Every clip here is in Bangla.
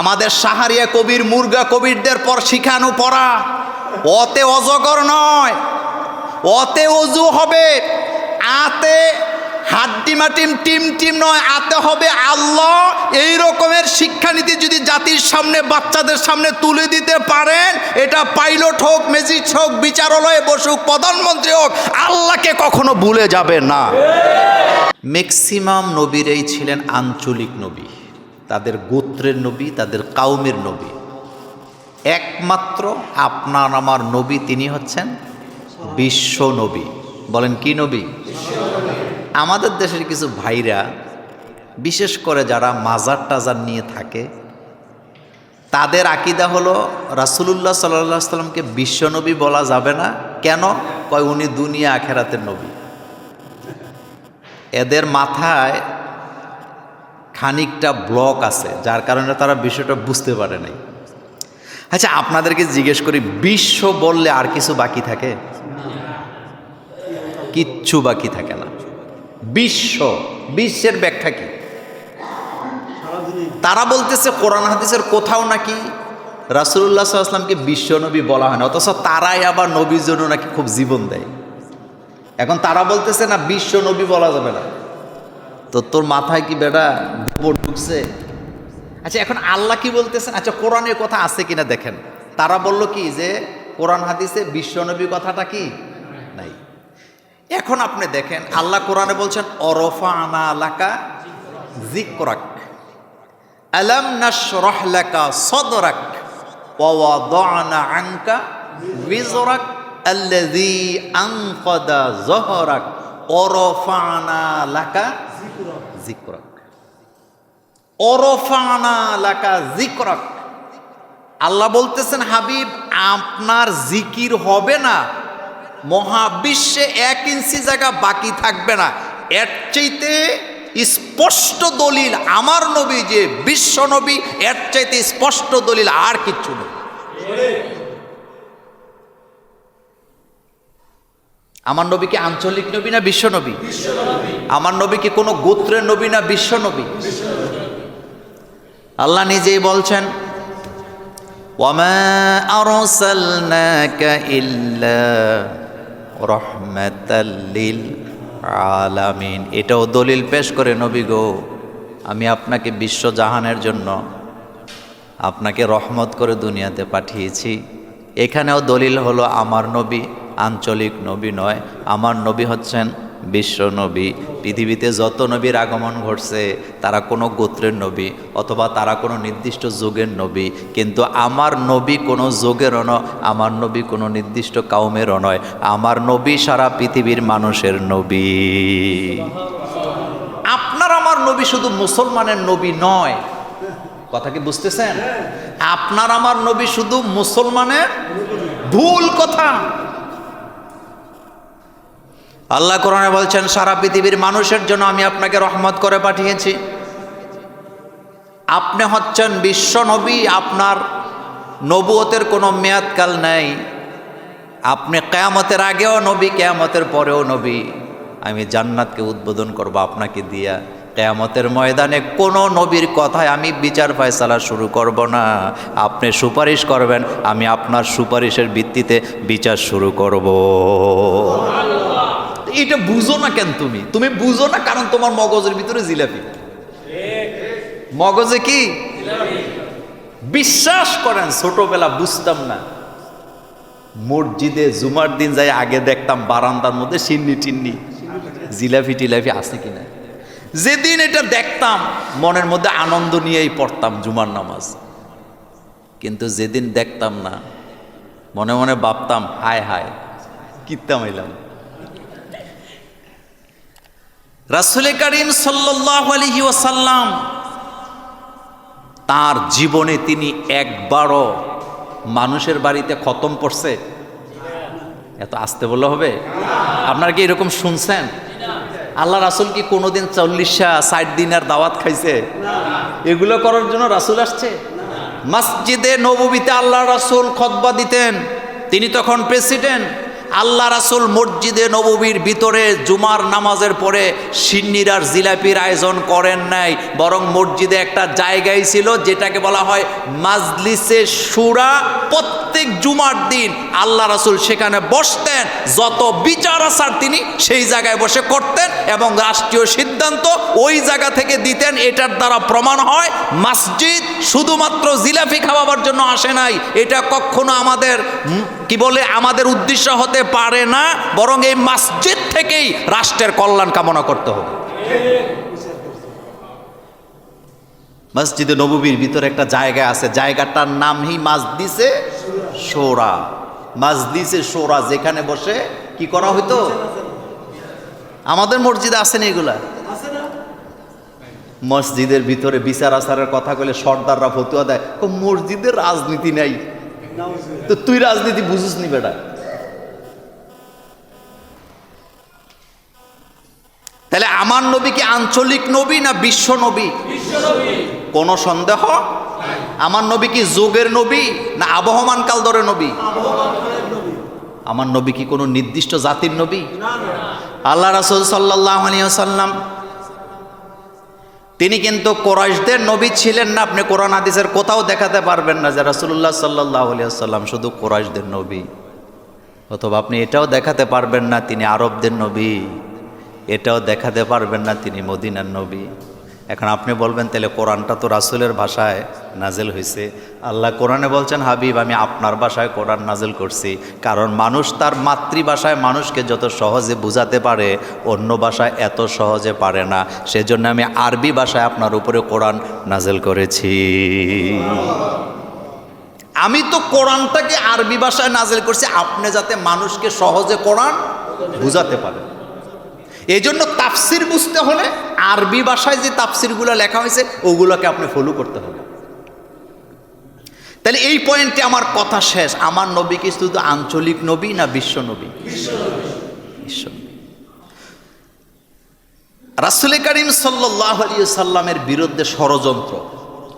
আমাদের সাহারিয়া কবির, মুরগা কবিরদের পর শিখানো পড়া। অতে অজগর নয় অতে অজু হবে, আতে হাড্ডি মাটিম টিম টিম নয়, আতে হবে আল্লাহ। এই রকমের শিক্ষানীতি যদি জাতির সামনে, বাচ্চাদের সামনে তুলে দিতে পারেন, এটা পাইলট হোক ম্যাজিস্ট হোক, বিচারালয়ে বসুক, প্রধানমন্ত্রী হোক, আল্লাহকে কখনো ভুলে যাবে না। ম্যাক্সিমাম নবীরাই ছিলেন আঞ্চলিক নবী। তাদের গোত্রের নবী, তাদের কাউমের নবী। একমাত্র আপনার আমার নবী তিনি হচ্ছেন বিশ্ব নবী। বলেন, কি নবী? আমাদের দেশের কিছু ভাইরা, বিশেষ করে যারা মাজার টাজার নিয়ে থাকে, তাদের আকিদা হলো, রাসুলুল্লাহ সাল্লাহ সাল্লামকে বিশ্বনবী বলা যাবে না। কেন? কয়, উনি দুনিয়া আখেরাতের নবী। এদের মাথায় খানিকটা ব্লক আছে, যার কারণে তারা বিষয়টা বুঝতে পারে নাই। আচ্ছা আপনাদেরকে জিজ্ঞেস করি, বিশ্ব বললে আর কিছু বাকি থাকে? কিচ্ছু বাকি থাকে না। বিশ্ব, বিশ্বের ব্যাখ্যা কি? তারা বলতেছে, কোরআন হাদিসের কোথাও নাকি রাসুল্লাহ সাল্লামকে বিশ্বনবী বলা হয় না, অথচ তারাই আবার নবীর জন্য নাকি খুব জীবন দেয়। এখন তারা বলতেছে, না, বিশ্ব নবী বলা যাবে না। তো তোর মাথায় কি বেটা গোবর ঢুকছে? আচ্ছা এখন আল্লাহ কি বলতেছেন? আচ্ছা কোরআনের কথা আছে কিনা দেখেন। তারা বলল কি যে, কোরআন হাদিসে বিশ্বনবী কথাটা কি? নাই। এখন আপনি দেখেন, আল্লাহ কোরআনে বলছেন, অরফা আনা আলাকা জিকরাক আলাম নাশরাহ লাকা সদরাক, ওয়া ওয়াদানা আনকা বিজরাক আল্লাযী আনকাদা যহরাক অরফানা লাকা জিকরাক। অরফানা লাকা জিকরাক। আল্লাহ বলতেছেন হাবিব আপনার জিকির হবে না। মহাবিশ্বে এক ইঞ্চি জায়গা বাকি থাকবে না। এর চাইতে স্পষ্ট দলিল আমার নবী যে বিশ্ব নবী এর চাইতে স্পষ্ট দলিল আর কিচ্ছু নেই। আমার নবী কি আঞ্চলিক নবী না বিশ্ব নবী? আমার নবী কি কোনো গোত্রের নবী না বিশ্ব নবী? আল্লাহ নিজেই বলছেন আলামিন। এটাও দলিল পেশ করে, নবী গো, আমি আপনাকে বিশ্বজাহানের জন্য আপনাকে রহমত করে দুনিয়াতে পাঠিয়েছি। এখানেও দলিল হলো আমার নবী। আঞ্চলিক নবী নয়, আমার নবী হচ্ছেন বিশ্ব নবী। পৃথিবীতে যত নবীর আগমন ঘটছে, তারা কোনো গোত্রের নবী অথবা তারা কোনো নির্দিষ্ট যুগের নবী। কিন্তু আমার নবী কোনো যুগেরও নয়, আমার নবী কোনো নির্দিষ্ট কাউমেরও নয়। আমার নবী সারা পৃথিবীর মানুষের নবী। আপনার আমার নবী শুধু মুসলমানের নবী নয়। কথা কি বুঝতেছেন? আপনার আমার নবী শুধু মুসলমানের ভুল কথা। আল্লাহ কোরআনে বলছেন, সারা পৃথিবীর মানুষের জন্য আমি আপনাকে রহমত করে পাঠিয়েছি। আপনি হচ্ছেন বিশ্ব নবী, আপনার নবুয়তের কোনো মেয়াদকাল নেই। আপনি কেয়ামতের আগেও নবী, কেয়ামতের পরেও নবী। আমি জান্নাতকে উদ্বোধন করব আপনাকে দিয়া। কেয়ামতের ময়দানে কোনো নবীর কথায় আমি বিচার ফয়সালা শুরু করব না। আপনি সুপারিশ করবেন, আমি আপনার সুপারিশের ভিত্তিতে বিচার শুরু করব। এটা বুঝো না কেন তুমি? তুমি বুঝো না কারণ তোমার মগজের ভিতরে জিলাপি। মগজে কি? বিশ্বাস করেন, ছোটবেলা বুঝতাম না। মসজিদে জুমার দিন যাই আগে দেখতাম বারান্দার মধ্যে সিন্নি টিন্নি। জিলাপি টিলাপি আছে কিনা? যেদিন এটা দেখতাম, মনের মধ্যে আনন্দ নিয়েই পড়তাম জুমার নামাজ। কিন্তু যেদিন দেখতাম না, মনে মনে ভাবতাম, হায় হায় কিত্তাম এলাম রাসুল করিম সাল্লাহ আলহি ওসাল্লাম তার জীবনে তিনি একবারও মানুষের বাড়িতে খতম পড়ছে এত আসতে বললে হবে? আপনারা কি এরকম শুনছেন? আল্লাহ রাসুল কি কোনোদিন চল্লিশা ষাট দিনের দাওয়াত খাইছে? এগুলো করার জন্য রাসুল আসছে? মসজিদে নবীতে আল্লাহ রাসুল খতবা দিতেন। তিনি তখন প্রেসিডেন্ট। আল্লাহ রাসুল মসজিদে নববীর ভিতরে জুমার নামাজের পরে সিন্নির আর জিলাপির আয়োজন করেন নাই, বরং মসজিদে একটা জায়গায় ছিল যেটাকে বলা হয় মাজলিসে সুরা প্রত্যেক জুমার দিন আল্লাহ রাসুল সেখানে বসতেন, যত বিচার আসার তিনি সেই জায়গায় বসে করতেন এবং রাষ্ট্রীয় সিদ্ধান্ত ওই জায়গা থেকে দিতেন, এটার দ্বারা প্রমাণ হয় মসজিদ শুধুমাত্র জিলাপি খাওয়াবার জন্য আসে নাই, এটা কখনো আমাদের কি বলে, আমাদের উদ্দেশ্য হতে পারে না, বরং এই মসজিদ থেকেই রাষ্ট্রের কল্যাণ কামনা করতে হবে। মসজিদে নববীর ভিতরে একটা জায়গা আছে, জায়গাটার নামই মাজদিসে সোরা। মাজদিসে সোরা যেখানে বসে কি করা হইতো? আমাদের মসজিদে আসেনি এগুলা? মসজিদের ভিতরে বিচার আচারের কথা কইলে সর্দাররা ফতুয়া দেয়। মসজিদের রাজনীতি নাই। তো তুই রাজনীতি বুঝিস নি বেটা? তাহলে আমার নবী কি আঞ্চলিক নবী না বিশ্ব নবী? কোনো সন্দেহ? আমার নবী কি যোগের নবী না আবহমান কাল ধরে নবী? আমার নবী কি কোনো নির্দিষ্ট জাতির নবী? আল্লাহ রাসুল সাল্লাহ সাল্লাম তিনি কিন্তু কোরাইশদের নবী ছিলেন না। আপনি কোরআন হাদিসের কোথাও দেখাতে পারবেন না যে রাসুল্লাহ সাল্লাহ সাল্লাম শুধু কোরাইশদের নবী। অথবা আপনি এটাও দেখাতে পারবেন না তিনি আরবদের নবী। এটাও দেখাতে পারবেন না তিনি মদিনার নবী। এখন আপনি বলবেন, তাহলে কোরআনটা তো রাসুলের ভাষায় নাজেল হয়েছে আল্লাহ কোরআনে বলছেন, হাবিব, আমি আপনার ভাষায় কোরআন নাজেল করছি। কারণ মানুষ তার মাতৃভাষায় মানুষকে যত সহজে বুঝাতে পারে, অন্য ভাষায় এত সহজে পারে না। সেজন্য আমি আরবি ভাষায় আপনার উপরে কোরআন নাজেল করেছি। আমি তো কোরআনটাকে আরবি ভাষায় নাজেল করছি, আপনি যাতে মানুষকে সহজে কোরআন বুঝাতে পারেন। এই জন্য তাফসির বুঝতে হলে আরবি ভাষায় যে তাফসিরগুলো লেখা হয়েছে ওগুলোকে আপনি ফলো করতে হবে। তাহলে এই পয়েন্টে আমার কথা শেষ। আমার নবী কি শুধু আঞ্চলিক নবী না বিশ্ব নবী? বিশ্ব। রাসুল করিম সাল্লাহ আলী সাল্লামের বিরুদ্ধে ষড়যন্ত্র।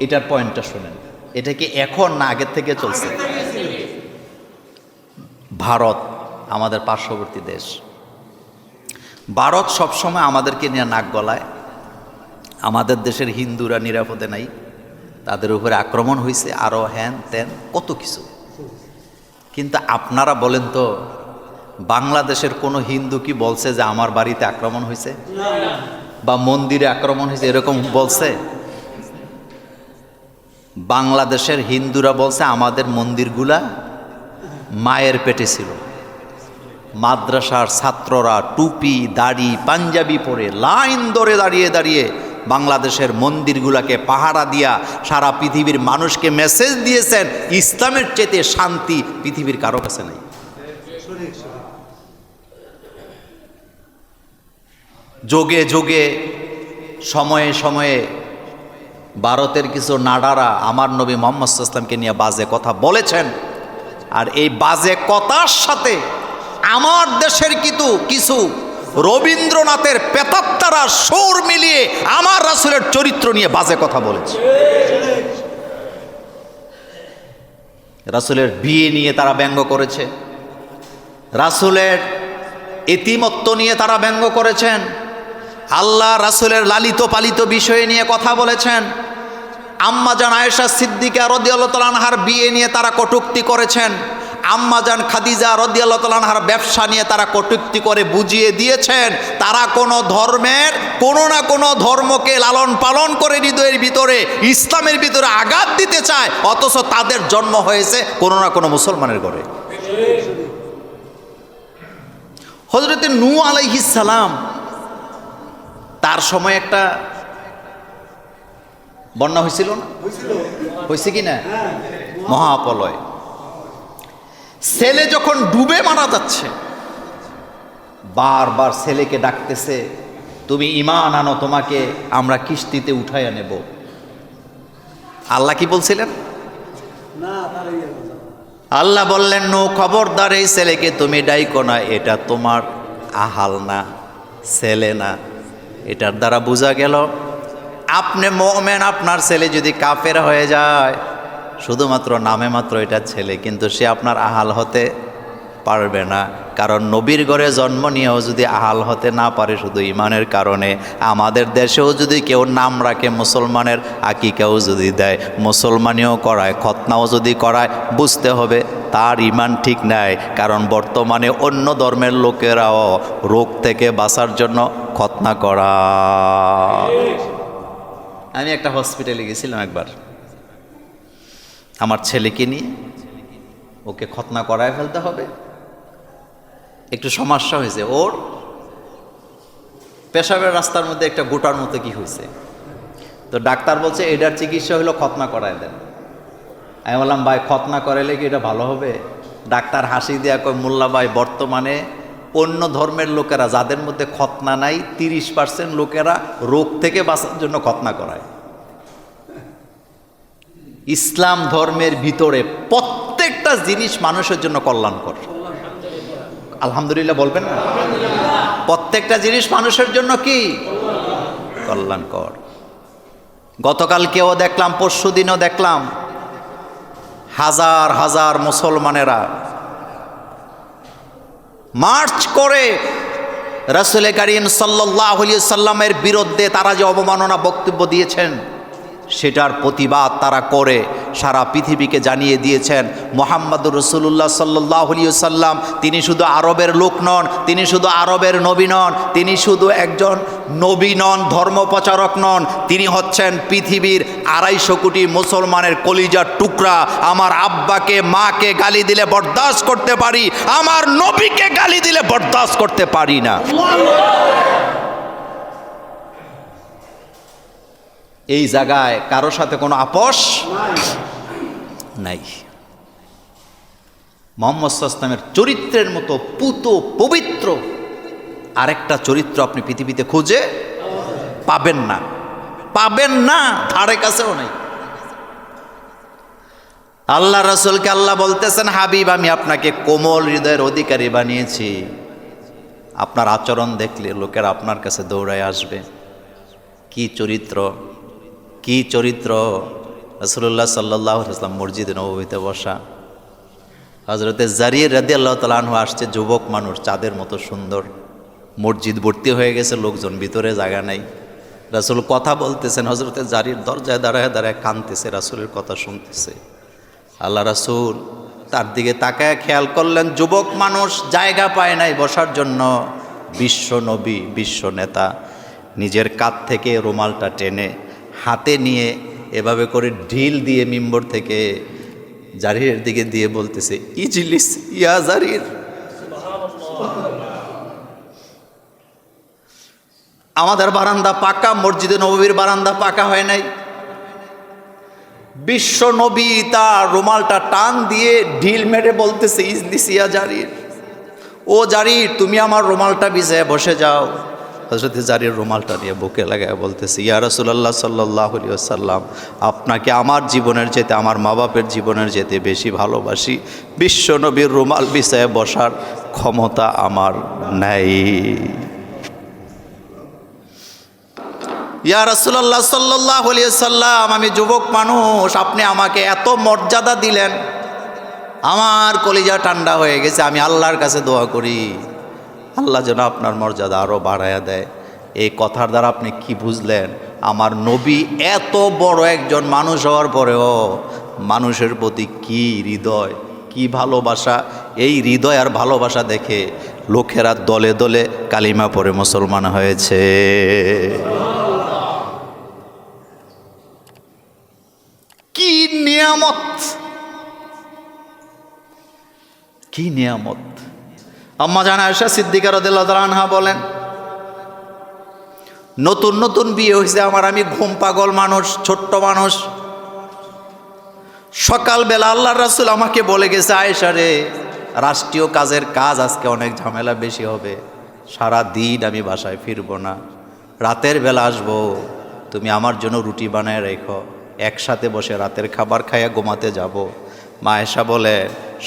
এটার পয়েন্টটা শোনেন। এটা কি এখন না আগের থেকে চলছে। ভারত আমাদের পার্শ্ববর্তী দেশ। ভারত সবসময় আমাদেরকে নিয়ে নাক গলায়। আমাদের দেশের হিন্দুরা নিরাপদে নাই। তাদের উপরে আক্রমণ হয়েছে আরও হ্যান ত্যান কত কিছু। কিন্তু আপনারা বলেন তো, বাংলাদেশের কোনো হিন্দু কি বলছে যে আমার বাড়িতে আক্রমণ হয়েছে বা মন্দিরে আক্রমণ হয়েছে এরকম বলছে? বাংলাদেশের হিন্দুরা বলছে আমাদের মন্দিরগুলা মায়ের পেটে ছিল। মাদ্রাসার ছাত্ররা টুপি, দাড়ি, পাঞ্জাবি পরে লাইন ধরে দাঁড়িয়ে দাঁড়িয়ে বাংলাদেশের মন্দিরগুলোকে পাহারা দিয়া সারা পৃথিবীর মানুষকে মেসেজ দিয়েছেন, ইসলামের চেতে শান্তি পৃথিবীর কারও কাছে নেই। যোগে যোগে, সময়ে সময়ে ভারতের কিছু নাডারা আমার নবী মোহাম্মদ ইসলামকে নিয়ে বাজে কথা বলেছেন। আর এই বাজে কথার সাথে আমার দেশের কিন্তু কিছু রবীন্দ্রনাথের পেতাত্তারা সুর মিলিয়ে আমার রাসুলের চরিত্র নিয়ে বাজে কথা বলেছে। রাসুলের বিয়ে নিয়ে তারা ব্যঙ্গ করেছে। রাসুলের এতিমত্ব নিয়ে তারা ব্যঙ্গ করেছেন। আল্লাহ রাসুলের লালিত পালিত বিষয় নিয়ে কথা বলেছেন। আম্মাজান আয়েশা সিদ্দিকা রদিয়াল্লাহ তালানহার বিয়ে নিয়ে তারা কটুক্তি করেছেন। আম্মাজান খাদিজা রদিয়াল্লাহ তালানহার ব্যবসা নিয়ে তারা কটুক্তি করে বুঝিয়ে দিয়েছেন তারা কোনো ধর্মের কোনো না কোনো ধর্মকে লালন পালন করে হৃদয়ের ভিতরে ইসলামের ভিতরে আঘাত দিতে চায় অথচ তাদের জন্ম হয়েছে কোনো না কোনো মুসলমানের ঘরে। হজরতে নু আলাইহিস সালাম তার সময় একটা বন্যা হয়েছিল না? হয়েছে কি না? মহাপলয়। ছেলে যখন ডুবে মারা যাচ্ছে বারবার ছেলেকে ডাকতেছে তুমি ইমান আনো তোমাকে আমরা কিস্তিতে উঠাইয়া নেব। আল্লাহ কি বলছিলেন? আল্লাহ বললেন নো খবরদার এই ছেলেকে তুমি ডাইকো না এটা তোমার আহাল না ছেলে না। এটার দ্বারা বোঝা গেল আপনি মোমেন আপনার ছেলে যদি কাফের হয়ে যায় শুধুমাত্র নামে মাত্র এটা ছেলে কিন্তু সে আপনার আহাল হতে পারবে না। কারণ নবীর ঘরে জন্ম নিয়েও যদি আহাল হতে না পারে শুধু ইমানের কারণে আমাদের দেশেও যদি কেউ নাম রাখে মুসলমানের আকিকাও যদি দেয় মুসলমানিও করায় খতনাও যদি করায় বুঝতে হবে তার ইমান ঠিক নাই। কারণ বর্তমানে অন্য ধর্মের লোকেরাও রোগ থেকে বাঁচার জন্য খতনা করা। আমি একটা হসপিটালে গেছিলাম একবার। আমার ছেলেকে নিয়ে ওকে খতনা করায় ফেলতে হবে। একটু সমস্যা হয়েছে। ওর পেশাবের রাস্তার মধ্যে একটা গোটার মতো কি হয়েছে? তো ডাক্তার বলছে, এটার চিকিৎসা হলো খতনা করায় দেন। আমি বললাম, ভাই খতনা করাইলে কি এটা ভালো হবে? ডাক্তার হাসি দেয়া কয়, মোল্লা ভাই, বর্তমানে অন্য ধর্মের লোকেরা যাদের মধ্যে খতনা নাই, তিরিশ পার্সেন্ট লোকেরা রোগ থেকে বাঁচার জন্য খতনা করায়। ইসলাম ধর্মের ভিতরে প্রত্যেকটা জিনিস মানুষের জন্য কল্যাণকর। আলহামদুলিল্লাহ বলবেন না? প্রত্যেকটা জিনিস মানুষের জন্য কি? কল্যাণকর। গতকালকেও দেখলাম পরশু দিনও দেখলাম, হাজার হাজার মুসলমানেরা মার্চ করে রসুল করিম সাল্লাহ সাল্লামের বিরুদ্ধে তারা যে অবমাননা বক্তব্য দিয়েছেন সেটার প্রতিবাদ তারা করে। সারা পৃথিবীকে জানিয়ে দিয়েছেন মোহাম্মদুর রসুল্লাহ সাল্লাহ সাল্লাম তিনি শুধু আরবের লোক নন, তিনি শুধু আরবের নবী নন, তিনি শুধু একজন নবী নন, ধর্মপ্রচারক নন। তিনি হচ্ছেন পৃথিবীর আড়াইশো কোটি মুসলমানের কলিজার টুকরা। আমার আব্বাকে, মাকে গালি দিলে বরদাস্ত করতে পারি, আমার নবীকে গালি দিলে বরদাস্ত করতে পারি না। এই জায়গায় কারোর সাথে কোনো আপোষ নাই। মোহাম্মদ ইসলামের চরিত্রের মতো পুত পবিত্র আরেকটা চরিত্র আপনি পৃথিবীতে খুঁজে পাবেন না। পাবেন না ধারে কাছেও নেই। আল্লাহ রসুলকে আল্লাহ বলতেছেন হাবিব আমি আপনাকে কোমল হৃদয়ের অধিকারী বানিয়েছি। আপনার আচরণ দেখলে লোকের আপনার কাছে দৌড়ায় আসবে। কি চরিত্র? কি চরিত্র? রসুল্লাহ সাল্লাহ ইসলাম মসজিদে নবীতে বসা। হজরতে জারিয়ে রাদি আল্লাহ তালাহু আসছে, যুবক মানুষ, চাঁদের মতো সুন্দর। মসজিদ ভর্তি হয়ে গেছে, লোকজন ভিতরে জায়গা নাই। রাসুল কথা বলতেছেন হজরতে জারির দরজায় দাঁড়ায় দাঁড়ায় কানতেছে রাসুলের কথা শুনতেছে। আল্লাহ রাসুল তার দিকে তাকায়, খেয়াল করলেন, যুবক মানুষ জায়গা পায় নাই বসার জন্য। বিশ্ব নবী, বিশ্ব নেতা, নিজের কাত থেকে রুমালটা টেনে হাতে নিয়ে এভাবে করে ঢিল দিয়ে মিম্বর থেকে জারিরের দিকে দিয়ে বলতেছে, ইজলিস ইয়া জারির। আমাদের বারান্দা পাকা, মসজিদে নবীর বারান্দা পাকা হয় নাই। বিশ্ব নবী তার রুমালটা টান দিয়ে ঢিল মেরে বলতেছে, ইজলিস ইয়া জারির। ও জারির, তুমি আমার রুমালটা ভিজে বসে যাও। হজরত জারির রুমালটা নিয়ে বুকে লাগায় বলতেছি, ইয়া রসুল্লাহ সাল্লাহ সাল্লাম আপনাকে আমার জীবনের যেতে আমার মা বাপের জীবনের যেতে বেশি ভালোবাসি। বিশ্ব নবীর রুমাল বিষয়ে বসার ক্ষমতা আমার নাই। ইয়া রসুল্লাহ সাল্লাহ সাল্লাম আমি যুবক মানুষ, আপনি আমাকে এত মর্যাদা দিলেন, আমার কলিজা ঠান্ডা হয়ে গেছে, আমি আল্লাহর কাছে দোয়া করি। আল্লাহ যেন আপনার মর্যাদা আরও বাড়াইয়া দেয়। এই কথার দ্বারা আপনি কি বুঝলেন? আমার নবী এত বড় একজন মানুষ হওয়ার পরেও মানুষের প্রতি কি হৃদয়, কি ভালোবাসা? এই হৃদয় আর ভালোবাসা দেখে লোকেরা দলে দলে কালিমা পরে মুসলমান হয়েছে। কি নিয়ামত! কি নিয়ামত! আম্মা জানা আয়সা সিদ্দিকার আনহা বলেন, নতুন নতুন বিয়ে হয়েছে আমার। আমি ঘুম পাগল মানুষ, ছোট্ট মানুষ। সকালবেলা আল্লাহ রাসুল আমাকে বলে গেছে, আয়েশা রে, রাষ্ট্রীয় কাজের কাজ আজকে অনেক ঝামেলা বেশি হবে। সারা দিন আমি বাসায় ফিরবো না। রাতের বেলা আসব। তুমি আমার জন্য রুটি বানায় রেখো। একসাথে বসে রাতের খাবার খাইয়া ঘুমাতে যাব। মা এসা বলে,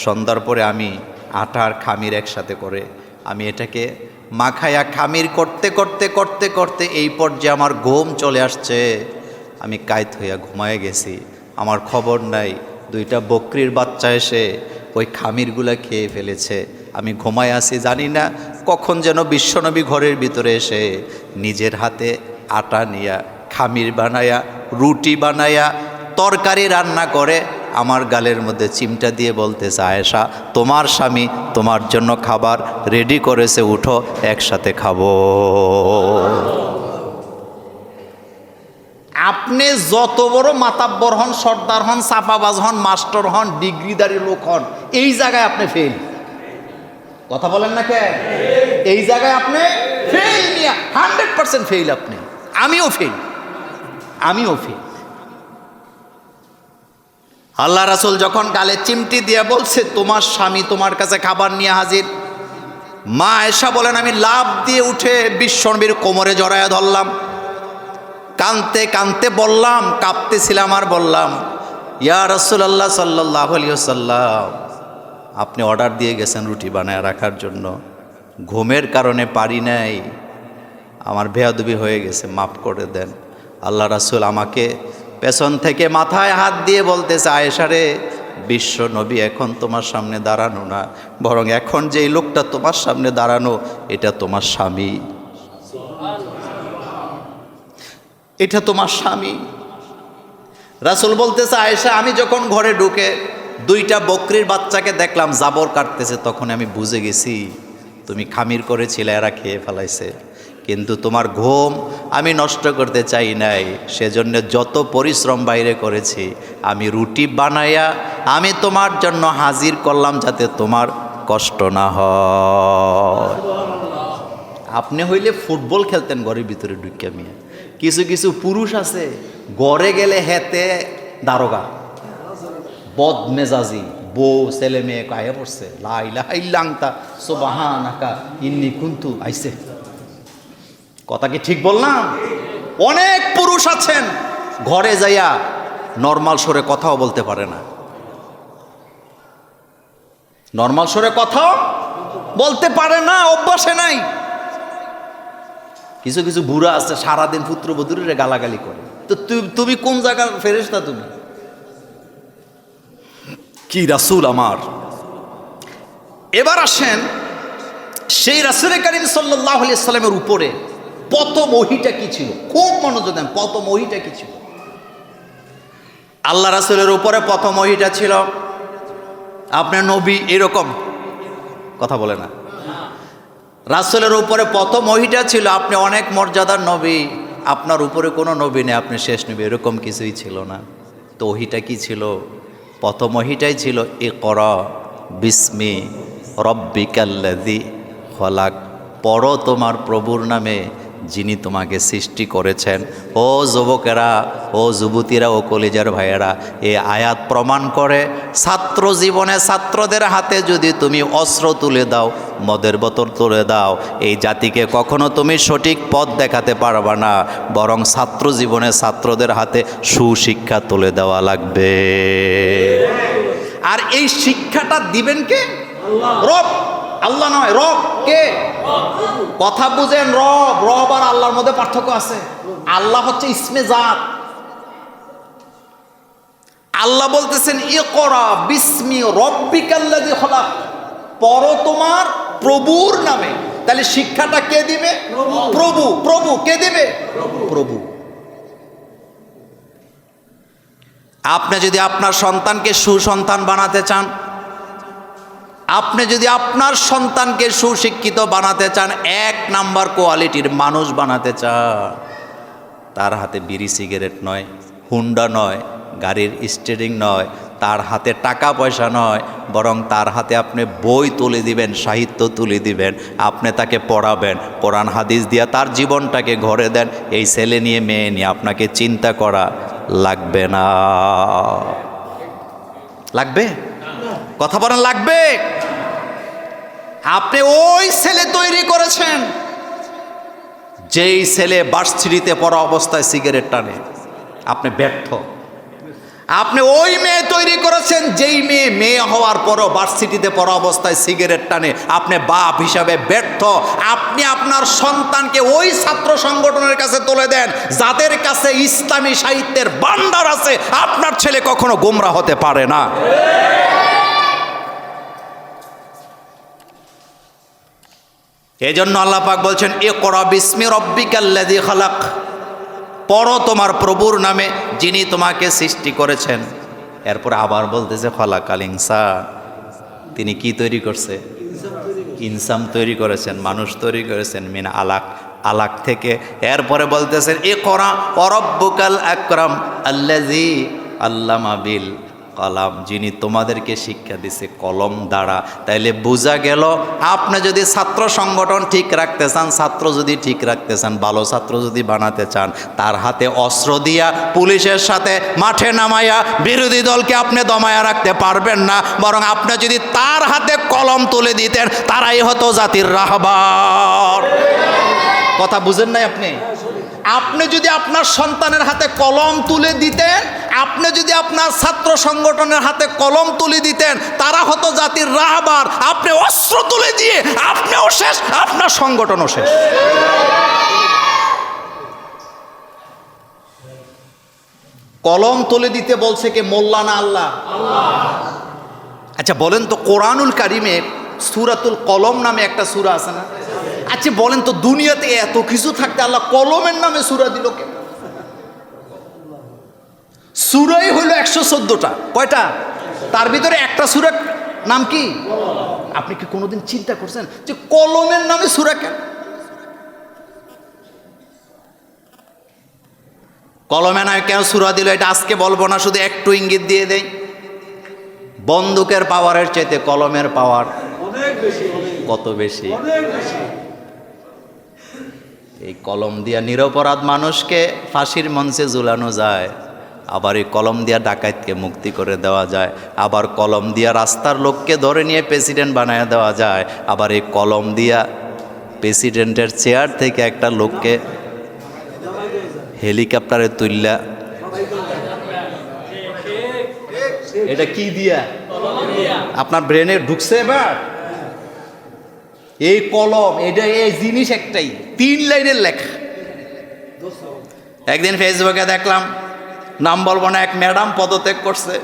সন্ধ্যার পরে আমি আটার খামির একসাথে করে। আমি এটাকে মাখায়া খামির করতে করতে করতে করতে এই পর্যায়ে আমার ঘুম চলে আসছে। আমি কায়ত হইয়া ঘুমায় গেছি। আমার খবর নাই। দুইটা বকরির বাচ্চা এসে ওই খামিরগুলা খেয়ে ফেলেছে। আমি ঘুমায় আছি, জানি না কখন যেন বিশ্বনবী ঘরের ভিতরে এসে নিজের হাতে আটা নিয়া, খামির বানায়া, রুটি বানায়া, তরকারি রান্না করে আমার গালের মধ্যে চিমটা দিয়ে বলতেছে, আয়েশা, তোমার স্বামী তোমার জন্য খাবার রেডি করেছে, উঠো, একসাথে খাব। আপনি যত বড় মাতাব্বর হন, সর্দার হন চাপাবাজ হন, মাস্টার হন ডিগ্রিদারি লোক হন, এই জায়গায় আপনি ফেল কথা বলেন না কে এই জায়গায় আপনি ফেল নিয়ে হান্ড্রেড পার্সেন্ট ফেল আপনি। আমিও ফেল আমিও ফেল আল্লাহ রাসুল যখন গালে চিমটি দিয়ে বলছে, তোমার স্বামী তোমার কাছে খাবার নিয়ে হাজির? মা এসা বলেন, আমি লাভ দিয়ে উঠে বিশ্বনবীর কোমরে জড়ায় ধরলাম। কানতে কানতে বললাম, কাঁপতেছিলাম আর বললাম, ইয়া রসুল্লাহ সাল্লাহ সাল্লাম আপনি অর্ডার দিয়ে গেছেন রুটি বানায় রাখার জন্য। ঘুমের কারণে পারি নাই। আমার বেয়াদবি হয়ে গেছে, মাফ করে দেন। আল্লাহ রাসুল আমাকে পেছন থেকে মাথায় হাত দিয়ে বলতেছে আয়েশারে বিশ্ব নবী এখন তোমার সামনে দাঁড়ানো না। বরং এখন যেই লোকটা তোমার সামনে দাঁড়ানো, এটা তোমার স্বামী। এটা তোমার স্বামী। রাসুল বলতেছে, আয়েশা, আমি যখন ঘরে ঢুকে দুইটা বকরির বাচ্চাকে দেখলাম, জাবর কাটতেছে, তখন আমি বুঝে গেছি, তুমি খামির করেছিলে, এরা খেয়ে ফেলাইছে। কিন্তু তোমার ঘুম আমি নষ্ট করতে চাই নাই। সেজন্য যত পরিশ্রম বাইরে করেছি, আমি রুটি বানাইয়া আমি তোমার জন্য হাজির করলাম যাতে তোমার কষ্ট না হয়। আপনি হইলে ফুটবল খেলতেন ঘরের ভিতরে ঢুকে মিয়া। কিছু কিছু পুরুষ আছে গড়ে গেলে হেতে দারোগা। বদ মেজাজি বউ, ছেলে মেয়ে কায়ে পড়ছে। লাইলা ইল্লাংতা সোবাহান আকা ইন্নি কুন্তু আইসে কথা কি ঠিক বললাম? অনেক পুরুষ আছেন, ঘরে যাইয়া নর্মাল সরে কথাও বলতে পারে না। নর্মাল সরে কথাও বলতে পারে না, অভ্যাসে নাই। কিছু কিছু বুড়া আছে, সারাদিন পুত্রবধূরে গালাগালি করে। তো তুমি কোন জায়গার না তুমি? কি রাসুল আমার? এবার আসেন সেই রাসুল করিম সাল্লাহ সাল্লামের উপরে। পত মহিটা কি ছিল? খুব মনোযোগ দেন পত মহিটা কি ছিল? আল্লাহ রাসুলের উপরে পত মহিটা ছিল? আপনার নবী এরকম। কথা বলে না। রাসুলের উপরে প্রথম মহিটা ছিল, আপনি অনেক মর্যাদার নবী। আপনার উপরে কোনো নবী নেই, আপনি শেষ নবী। এরকম কিছুই ছিল না। তো ওহিটা কি ছিল? প্রথম ছিল এ কর বিস্মি রব্বিকাল্লাদি হলাক পড় তোমার প্রভুর নামে। যিনি তোমাকে সৃষ্টি করেছেন। ও যুবকেরা ও যুবতীরা ও কলেজার ভাইয়েরা এ আয়াত প্রমাণ করে ছাত্র জীবনে ছাত্রদের হাতে যদি তুমি অস্ত্র তুলে দাও মদের বোতল তুলে দাও এই জাতিকে কখনো তুমি সঠিক পথ দেখাতে পারবা না বরং ছাত্র জীবনে ছাত্রদের হাতে সুশিক্ষা তুলে দেওয়া লাগবে। আর এই শিক্ষাটা দিবেন কে? রব। আল্লাহ নয়, রব। কে? কথা বুঝেন, রব। রব আর আল্লাহর মধ্যে পার্থক্য আছে। আল্লাহ হচ্ছে ইসমে জাত। আল্লাহ বলতেছেন এ করা বিস্মি রব্বিকাল্লাদি হলা পর তোমার প্রভুর নামে। তাহলে শিক্ষাটা কে দিবে? প্রভু। প্রভু কে দিবে? প্রভু। আপনি যদি আপনার সন্তানকে সুসন্তান বানাতে চান আপনি যদি আপনার সন্তানকে সুশিক্ষিত বানাতে চান, এক নাম্বার কোয়ালিটির মানুষ বানাতে চান। তার হাতে বিড়ি সিগারেট নয়, হুন্ডা নয়, গাড়ির স্টিয়ারিং নয়, তার হাতে টাকা পয়সা নয়, বরং তার হাতে আপনি বই তুলে দিবেন, সাহিত্য তুলে দিবেন, আপনি তাকে পড়াবেন, কোরআন হাদিস দিয়া তার জীবনটাকে ঘরে দেন, এই ছেলে নিয়ে, মেয়ে নিয়ে আপনাকে চিন্তা করা লাগবে না। লাগবে? কথা বলেন, লাগবে? আপনি ওই ছেলে তৈরি করেছেন, যেই ছেলে বার্ষিরিতে পড়া অবস্থায় সিগারেট টানে। আপনি ব্যর্থ। আপনি ওই মেয়ে তৈরি করেছেন, যেই মেয়ে মেয়ে হওয়ার পরও ভার্সিটিতে পড়া অবস্থায় সিগারেট টানে। আপনি বাপ হিসাবে ব্যর্থ। আপনি আপনার সন্তানকে ওই ছাত্র সংগঠনের কাছে তুলে দেন, যাদের কাছে ইসলামী সাহিত্যের ভান্ডার আছে। আপনার ছেলে কখনো গোমরা হতে পারে না। এই জন্য আল্লাহ পাক বলছেন এ করা বিস্মি রব্বিকাল্লাদি খালাক। পড়ো তোমার প্রভুর নামে যিনি তোমাকে সৃষ্টি করেছেন। এরপর আবার বলতেছে খলাকাল ইনসান। তিনি কি তৈরি করছে? ইনসাম তৈরি করেছেন, মানুষ তৈরি করেছেন, মিন আলাক আলাক থেকে। এরপরে বলতেছেন এ করা অরব্বুকাল আকরাম আল্লাজি আল্লামা বিল কলাম, যিনি তোমাদেরকে শিক্ষা দিছে কলম দ্বারা। তাইলে বোঝা গেল, আপনি যদি ছাত্র সংগঠন ঠিক রাখতে চান, ছাত্র যদি ঠিক রাখতে চান, ভালো ছাত্র যদি বানাতে চান, তার হাতে অস্ত্র দিয়া পুলিশের সাথে মাঠে নামাইয়া বিরোধী দলকে আপনি দমায়া রাখতে পারবেন না, বরং আপনি যদি তার হাতে কলম তুলে দিতেন, তারাই হতো জাতির রাহবার। কথা বুঝেন নাই আপনি? আপনি যদি আপনার সন্তানের হাতে কলম তুলে দিতেন, আপনি যদি আপনার ছাত্র সংগঠনের হাতে কলম তুলে দিতেন, তারা হতো জাতির রাহবার। আপনি অস্ত্র তুলে দিয়ে আপনিও শেষ, আপনার সংগঠনও শেষ। কলম তুলে দিতে বলছে কে? মোল্লা না আল্লাহ। আচ্ছা বলেন তো কোরআনুল কারিমে সুরাতুল কলম নামে একটা সুরা আছে না? আচ্ছা বলেন তো দুনিয়াতে এত কিছু থাকতে আল্লাহ কলমের নামে সুরা দিল কে সুরাই হইল একশো চোদ্দটা। কয়টা? তার ভিতরে একটা সুরা নাম কি? আপনি কি কোনোদিন চিন্তা করছেন যে কলমের নামে সুরা কেন? কলমে নয় কেন সুরা দিল? এটা আজকে বলব না শুধু একটু ইঙ্গিত দিয়ে দেই। বন্দুকের পাওয়ারের চাইতে কলমের পাওয়ার কত বেশি। এই কলম দিয়া নিরপরাধ মানুষকে ফাঁসির মঞ্চে ঝুলানো যায়, আবার এই কলম দিয়া ডাকাতকে মুক্তি করে দেওয়া যায়, আবার কলম দিয়া রাস্তার লোককে ধরে নিয়ে প্রেসিডেন্ট বানায় দেওয়া যায়, আবার এই কলম দিয়া প্রেসিডেন্টের চেয়ার থেকে একটা লোককে হেলিকপ্টারে তুললা এটা কি দিয়া? আপনার ব্রেনে ঢুকছে এবার? এই কলম, এটা এই জিনিস একটাই, তিন লাইনের লেখা। একদিন ফেসবুকে দেখলাম, নাম বলব না, এক ম্যাডাম পদত্যাগ করছে।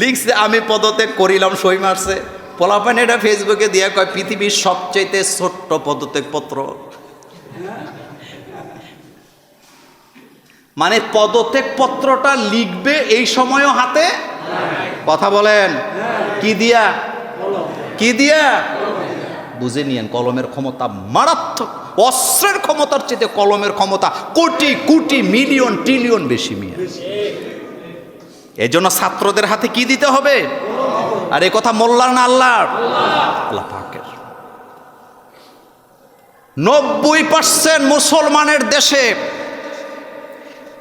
লিখছে, আমি পদত্যাগ করিলাম, সই মারছে। পোলাপান এটা ফেসবুকে দিয়ে কয়, পৃথিবীর সবচাইতে ছোট্ট পদত্যাগ পত্র মানে পদত্যাগ পত্রটা লিখবে এই সময়ও হাতে? কথা বলেন। কি দিয়া? কি দিয়া? বুঝে নিয়েন, কলমের ক্ষমতা মারাত্মক। অস্ত্রের ক্ষমতার চেয়ে কলমের ক্ষমতা কোটি কোটি মিলিয়ন ট্রিলিয়ন বেশি মিয়া। এজন্য জন্য ছাত্রদের হাতে কি দিতে হবে? আর এ কথা মোল্লার না আল্লাহ পাকের। নব্বই পার্সেন্ট মুসলমানের দেশে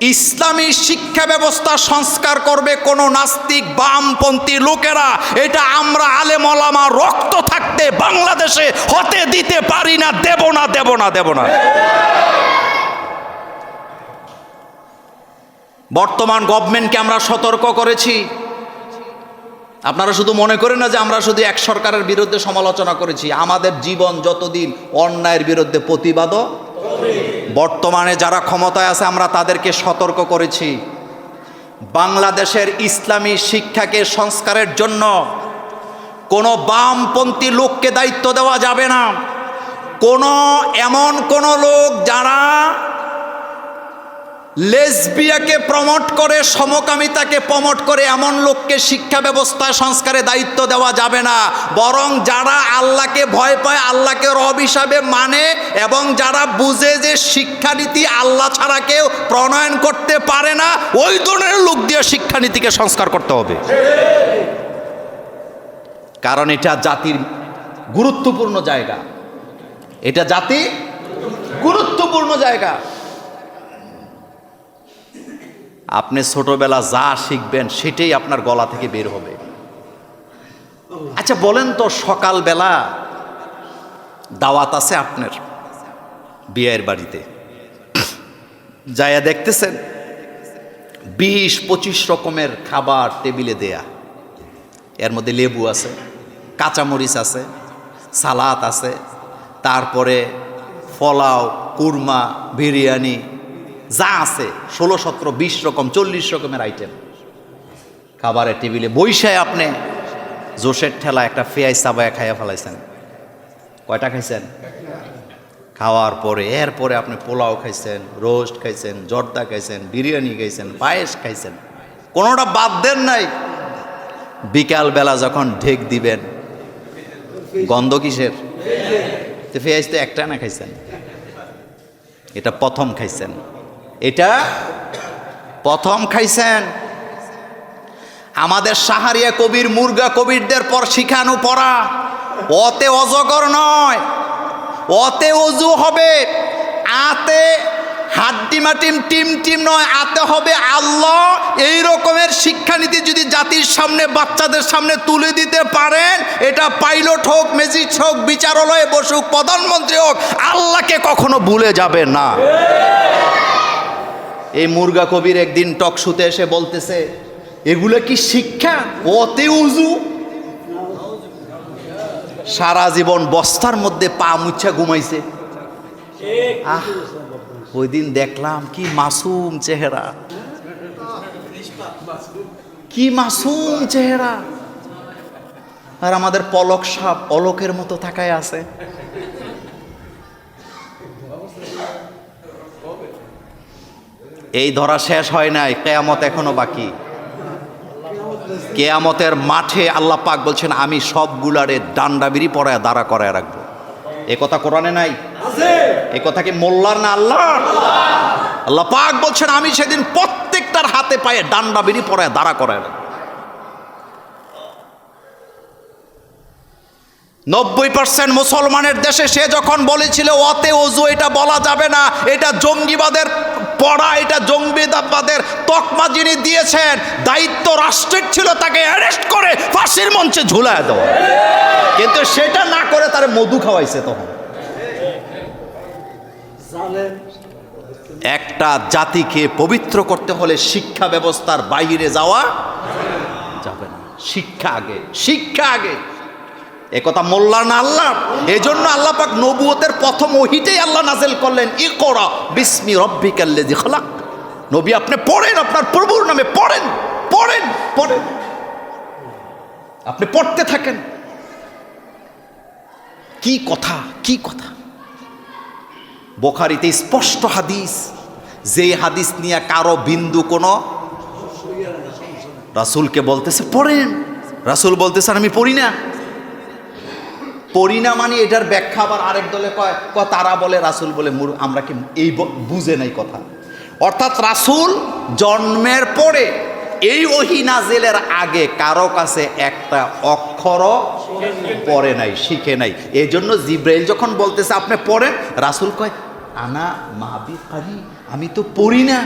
ইসলামী শিক্ষা ব্যবস্থা সংস্কার করবে কোনো নাস্তিক বামপন্থী লোকেরা। এটা আমরা আলেমলামা রক্ত থাকতে বাংলাদেশে হতে দিতে পারি না, দেব না দেব না দেব না। বর্তমান গভর্নমেন্টকে আমরা সতর্ক করেছি। আপনারা শুধু মনে করেন না যে আমরা শুধু এক সরকারের বিরুদ্ধে সমালোচনা করেছি। আমাদের জীবন যতদিন অন্যায়ের বিরুদ্ধে প্রতিবাদও বর্তমানে যারা ক্ষমতায় আছে, আমরা তাদেরকে সতর্ক করেছি। বাংলাদেশের ইসলামী শিক্ষাকে সংস্কারের জন্য কোনো বামপন্থী লোককে দায়িত্ব দেওয়া যাবে না। কোনো এমন কোনো লোক যারা লেসবিয়াকে প্রমোট করে, সমকামিতাকে প্রমোট করে এমন লোককে শিক্ষা ব্যবস্থা, সংস্কারে দায়িত্ব দেওয়া যাবে না। বরং যারা আল্লাহকে ভয় পায়, আল্লাহকে রব হিসাবে মানে এবং যারা বুঝে যে শিক্ষানীতি আল্লাহ ছাড়া কেউ প্রণয়ন করতে পারে না, ওই ধরনের লোক দিয়ে শিক্ষানীতিকে সংস্কার করতে হবে। কারণ এটা জাতির গুরুত্বপূর্ণ জায়গা। এটা জাতি গুরুত্বপূর্ণ জায়গা। আপনি ছোটবেলা যা শিখবেন সেটাই আপনার গলা থেকে বের হবে। আচ্ছা বলেন তো সকালবেলা দাওয়াত আছে আপনার বিয়ের বাড়িতে? যায়া দেখতেছেন, বিশ পঁচিশ রকমের খাবার টেবিলে দেয়া। এর মধ্যে লেবু আছে, কাঁচামরিচ আছে, সালাদ আছে, তারপরে ফলাও কুরমা, বিরিয়ানি যা আছে, ষোলো সতেরো, বিশ রকম, চল্লিশ রকমের আইটেম খাবারের টেবিলে বৈশায় আপনি জোশের ঠেলা একটা ফেয়াই চাবায় খাইয়া ফেলাইছেন। কয়টা খাইছেন? খাওয়ার পরে, এরপরে আপনি পোলাও খাইছেন, রোস্ট খাইছেন, জর্দা খাইছেন, বিরিয়ানি খাইছেন, পায়েস খাইছেন। কোনোটা বাদ দেন নাই। বিকালবেলা যখন ঢেক দিবেন, গন্ধ কিসের? তো পেঁয়াজ তো একটা না খাইছেন? এটা প্রথম খাইছেন। এটা প্রথম খাইছেন। আমাদের সাহারিয়া কবির, মুরগা কবিরদের পর শিখানো পড়া। অতে অজগর নয় অতে অজু হবে। আতে হাড্ডি মাটিম, টিম টিম নয়, আতে হবে আল্লাহ। এই রকমের শিক্ষানীতি যদি জাতির সামনে, বাচ্চাদের সামনে তুলে দিতে পারেন, এটা পাইলট হোক ম্যাজিস্ট হোক, বিচারালয়ে বসুক, প্রধানমন্ত্রী হোক, আল্লাহকে কখনো ভুলে যাবে না। এই মুরগা কবির একদিন টকশুতে এসে বলতেছে, এগুলো কি শিক্ষা? অতে উজু? সারা জীবন বস্তার মধ্যে পা মুচ্ছা ঘুমাইছে। আহ, ওই দিন দেখলাম কি মাসুম চেহারা। কি মাসুম চেহারা। আর আমাদের পলক সাপ অলকের মতো থাকায় আছে। এই ধরা শেষ হয় নাই কেয়ামত এখনও বাকি। কেয়ামতের মাঠে আল্লাহ পাক বলছেন আমি সবগুলারে ডান্ডাবিরি পড়ায় দাঁড়া করায় রাখব। এ কথা কোরআনে নাই? এ কথা কি মোল্লার না আল্লাহ আল্লাহ পাক বলছেন আমি সেদিন প্রত্যেকটার হাতে পায়ে ডান্ডাবিরি পড়ায় দাঁড়া করায় রাখব। নব্বই পার্সেন্ট মুসলমানের দেশে সে যখন বলেছিল, অতে অজু, এটা বলা যাবে না, এটা জঙ্গিবাদের পড়া, এটা জঙ্গিবাদের তকমা যিনি দিয়েছেন, দায়িত্ব রাষ্ট্রের ছিল, তাকে অ্যারেস্ট করে ফাঁসির মঞ্চে ঝুলায় দেওয়া। কিন্তু সেটা না করে তার মধু খাওয়াইছে তখন। একটা জাতিকে পবিত্র করতে হলে শিক্ষা ব্যবস্থার বাইরে যাওয়া যাবে না। শিক্ষা আগে শিক্ষা আগে। এ কথা মোল্লা না আল্লাহ এই জন্য আল্লাহ পাক নবুয়তের প্রথম ওহিতেই আল্লাহ নাজেল করলেন ই করা বিস্মি রব্বিকাল্লেজি খলাক। নবী আপনি পড়েন, আপনার প্রভুর নামে পড়েন পড়েন পড়েন। আপনি পড়তে থাকেন। কি কথা কি কথা? বোখারিতে স্পষ্ট হাদিস, যে হাদিস নিয়ে কারও বিন্দু কোনো রাসুলকে বলতেছে, পড়েন। রাসুল বলতেছেন, আমি পড়ি না। পড়ি না মানে এটার ব্যাখ্যা আবার আরেক দলে কয় ক তারা বলে, রাসুল বলে, মুর আমরা কি এই বুঝে নাই কথা। অর্থাৎ রাসুল জন্মের পরে এই ওহি নাজেলের আগে কারও কাছে একটা অক্ষর পড়ে নাই, শিখে নাই। এই জন্য জিব্রাইল যখন বলতেছে, আপনি পড়েন? রাসুল কয়, আনা মাবি আমি তো পড়ি না,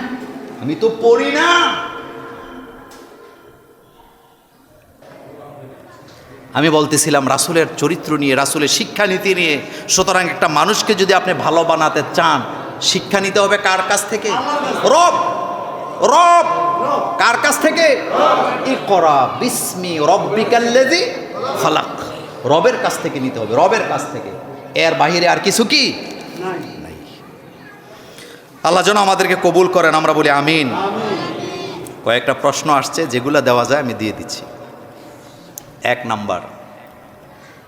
আমি তো পড়ি না। আমি বলতেছিলাম রাসুলের চরিত্র নিয়ে রাসুলের শিক্ষানীতি নিয়ে সুতরাং একটা মানুষকে যদি আপনি ভালো বানাতে চান শিক্ষা নিতে হবে কার কাছ থেকে? রব রব কার কাছ থেকে? বিস্মি রব্বিকাল্লেজি রবের কাছ থেকে নিতে হবে রবের কাছ থেকে। এর বাহিরে আর কিছু কি? নাই। আল্লাহ যেন আমাদেরকে কবুল করেন আমরা বলি আমিন। কয়েকটা প্রশ্ন আসছে যেগুলো দেওয়া যায় আমি দিয়ে দিচ্ছি। এক নাম্বার।